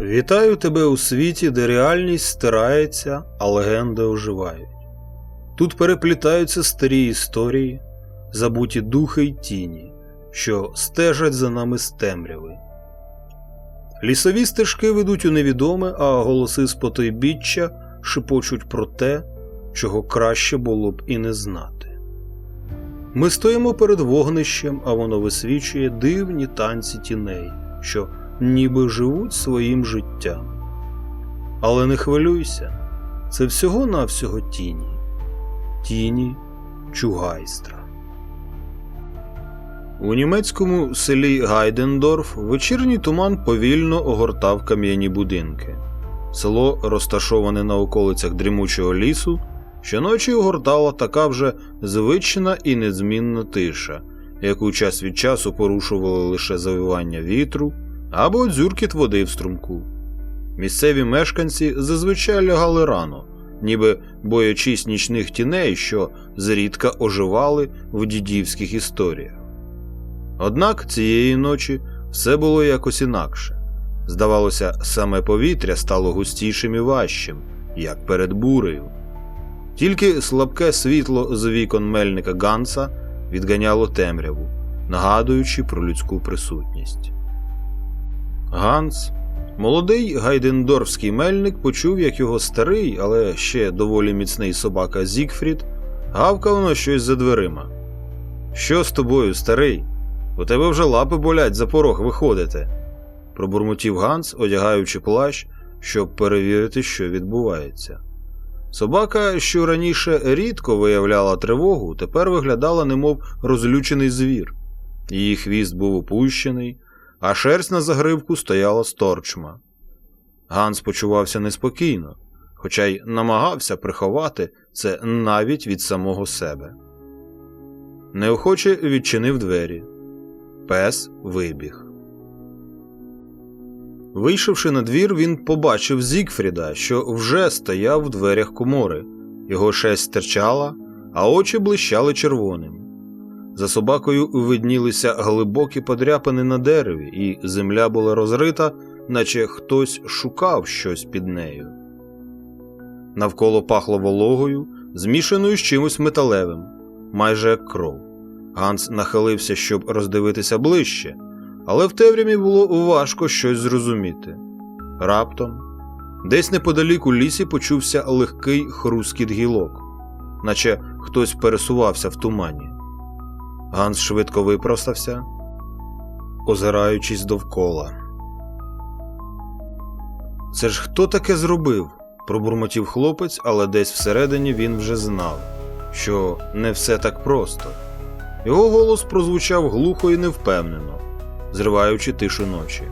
Вітаю тебе у світі, де реальність стирається, а легенди оживають. Тут переплітаються старі історії, забуті духи й тіні, що стежать за нами з темряви. Лісові стежки ведуть у невідоме, а голоси з потойбіччя шепочуть про те, чого краще було б і не знати. Ми стоїмо перед вогнищем, а воно висвічує дивні танці тіней, що ніби живуть своїм життям. Але не хвилюйся, це всього-навсього тіні, тіні чугайстра. У німецькому селі Гайдендорф вечірній туман повільно огортав кам'яні будинки. Село, розташоване на околицях дрімучого лісу, щоночі огортала така вже звична і незмінна тиша, яку час від часу порушували лише завивання вітру або дзюркіт води в струмку. Місцеві мешканці зазвичай лягали рано, ніби боячись нічних тіней, що зрідка оживали в дідівських історіях. Однак цієї ночі все було якось інакше. Здавалося, саме повітря стало густішим і важчим, як перед бурею. Тільки слабке світло з вікон мельника Ганса відганяло темряву, нагадуючи про людську присутність. Ганс, молодий гайдендорфський мельник, почув, як його старий, але ще доволі міцний собака Зігфрід гавкав на щось за дверима. Що з тобою, старий? У тебе вже лапи болять за порог виходити, пробурмотів Ганс, одягаючи плащ, щоб перевірити, що відбувається. Собака, що раніше рідко виявляла тривогу, тепер виглядала, немов розлючений звір. Її хвіст був опущений, а шерсть на загривку стояла сторчма. Ганс почувався неспокійно, хоча й намагався приховати це навіть від самого себе. Неохоче відчинив двері. Пес вибіг. Вийшовши на двір, він побачив Зігфріда, що вже стояв в дверях комори. Його шесть стирчала, а очі блищали червоним. За собакою виднілися глибокі подряпини на дереві, і земля була розрита, наче хтось шукав щось під нею. Навколо пахло вологою, змішаною з чимось металевим, майже як кров. Ганс нахилився, щоб роздивитися ближче, але в темряві було важко щось зрозуміти. Раптом, десь неподалік у лісі почувся легкий хрускіт гілок, наче хтось пересувався в тумані. Ганс швидко випростався, озираючись довкола. Це ж хто таке зробив? пробурмотів хлопець, але десь всередині він вже знав, що не все так просто. Його голос прозвучав глухо і невпевнено, зриваючи тишу ночі.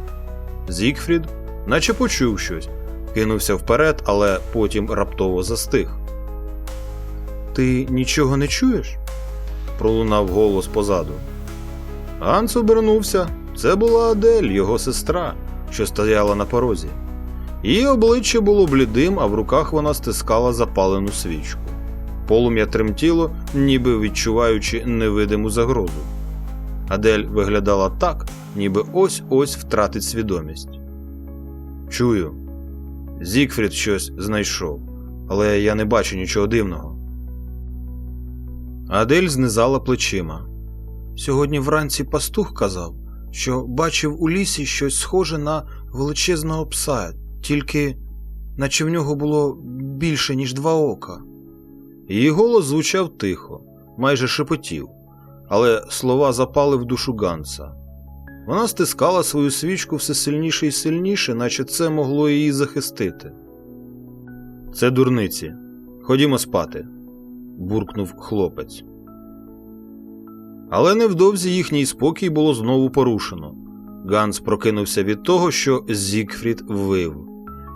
Зігфрід, наче почув щось, кинувся вперед, але потім раптово застиг. Ти нічого не чуєш? Пролунав голос позаду. Ганс обернувся. Це була Адель, його сестра, що стояла на порозі. Її обличчя було блідим, а в руках вона стискала запалену свічку. Полум'я тремтіло, ніби відчуваючи невидиму загрозу. Адель виглядала так, ніби ось ось втратить свідомість. Чую, Зігфрід щось знайшов, але я не бачу нічого дивного. Адель знизала плечима. Сьогодні вранці пастух казав, що бачив у лісі щось схоже на величезного пса, тільки наче в нього було більше, ніж два ока. Її голос звучав тихо, майже шепотів, але слова запали в душу Ганса. Вона стискала свою свічку все сильніше і сильніше, наче це могло її захистити. Це дурниці. Ходімо спати, буркнув хлопець. Але невдовзі їхній спокій було знову порушено. Ганс прокинувся від того, що Зігфрід вив.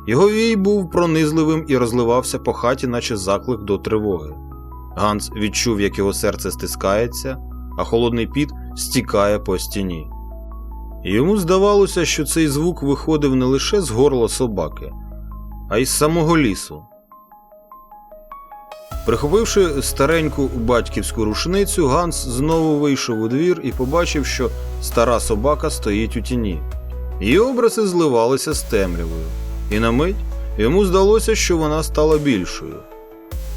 Його вій був пронизливим і розливався по хаті, наче заклик до тривоги. Ганс відчув, як його серце стискається, а холодний піт стікає по стіні. Йому здавалося, що цей звук виходив не лише з горла собаки, а й з самого лісу. Прихопивши стареньку батьківську рушницю, Ганс знову вийшов у двір і побачив, що стара собака стоїть у тіні. Її образи зливалися з темрявою, і на мить йому здалося, що вона стала більшою.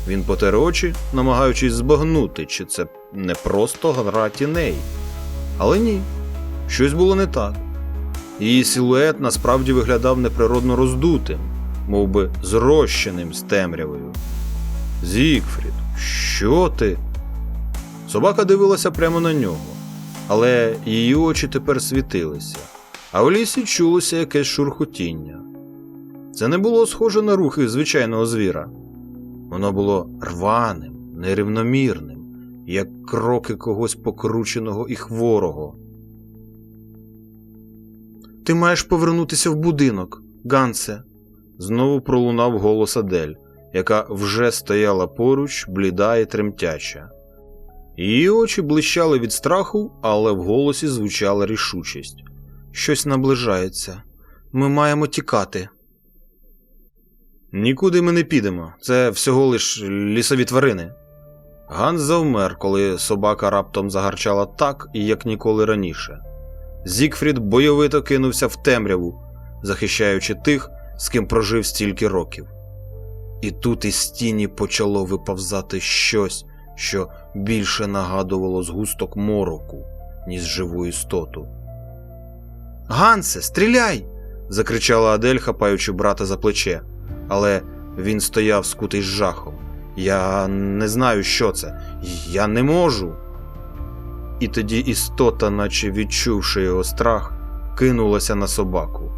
Він потер очі, намагаючись збагнути, чи це не просто гра тіней. Але ні, щось було не так. Її силует насправді виглядав неприродно роздутим, мов би зрощеним з темрявою. Зігфрід, що ти? Собака дивилася прямо на нього, але її очі тепер світилися, а в лісі чулося якесь шурхотіння. Це не було схоже на рухи звичайного звіра. Воно було рваним, нерівномірним, як кроки когось покрученого і хворого. Ти маєш повернутися в будинок, Гансе. Знову пролунав голос Адель, яка вже стояла поруч, бліда і тремтяча. Її очі блищали від страху, але в голосі звучала рішучість. Щось наближається. Ми маємо тікати. Нікуди ми не підемо. Це всього лиш лісові тварини. Ганс завмер, коли собака раптом загарчала так, як ніколи раніше. Зігфрід бойовито кинувся в темряву, захищаючи тих, з ким прожив стільки років. І тут із стіні почало виповзати щось, що більше нагадувало згусток мороку, ніж живу істоту. Гансе, стріляй! закричала Адель, хапаючи брата за плече, але він стояв скутий з жахом. Я не знаю, що це. Я не можу. І тоді істота, наче відчувши його страх, кинулася на собаку.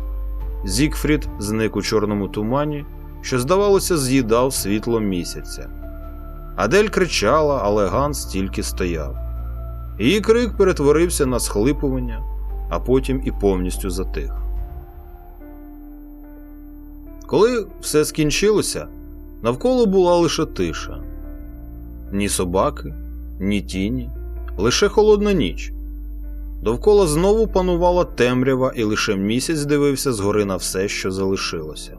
Зігфрід зник у чорному тумані, що, здавалося, з'їдав світло місяця. Адель кричала, але Ганс тільки стояв. Її крик перетворився на схлипування, а потім і повністю затих. Коли все скінчилося, навколо була лише тиша. Ні собаки, ні тіні, лише холодна ніч. Довкола знову панувала темрява, і лише місяць дивився згори на все, що залишилося.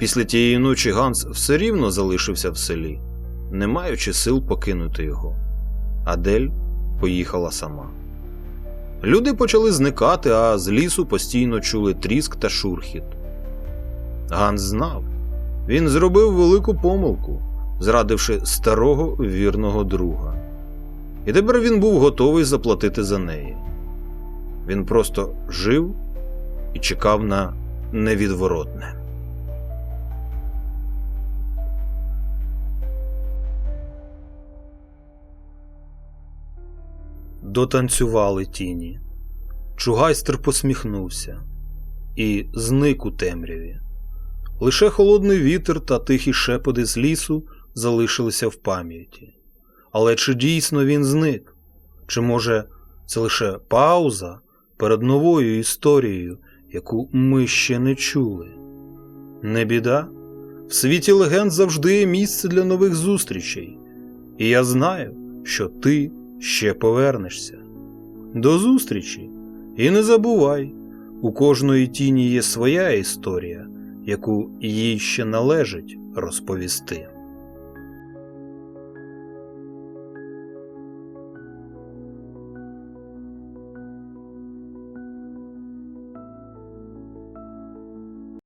Після тієї ночі Ганс все рівно залишився в селі, не маючи сил покинути його. Адель поїхала сама. Люди почали зникати, а з лісу постійно чули тріск та шурхіт. Ганс знав, він зробив велику помилку, зрадивши старого вірного друга. І тепер він був готовий заплатити за неї. Він просто жив і чекав на невідворотне. Дотанцювали тіні. Чугайстер посміхнувся і зник у темряві. Лише холодний вітер та тихі шепоти з лісу залишилися в пам'яті. Але чи дійсно він зник? Чи може це лише пауза перед новою історією, яку ми ще не чули? Не біда. В світі легенд завжди є місце для нових зустрічей, і я знаю, що ти ще повернешся. До зустрічі! І не забувай, у кожної тіні є своя історія, яку їй ще належить розповісти.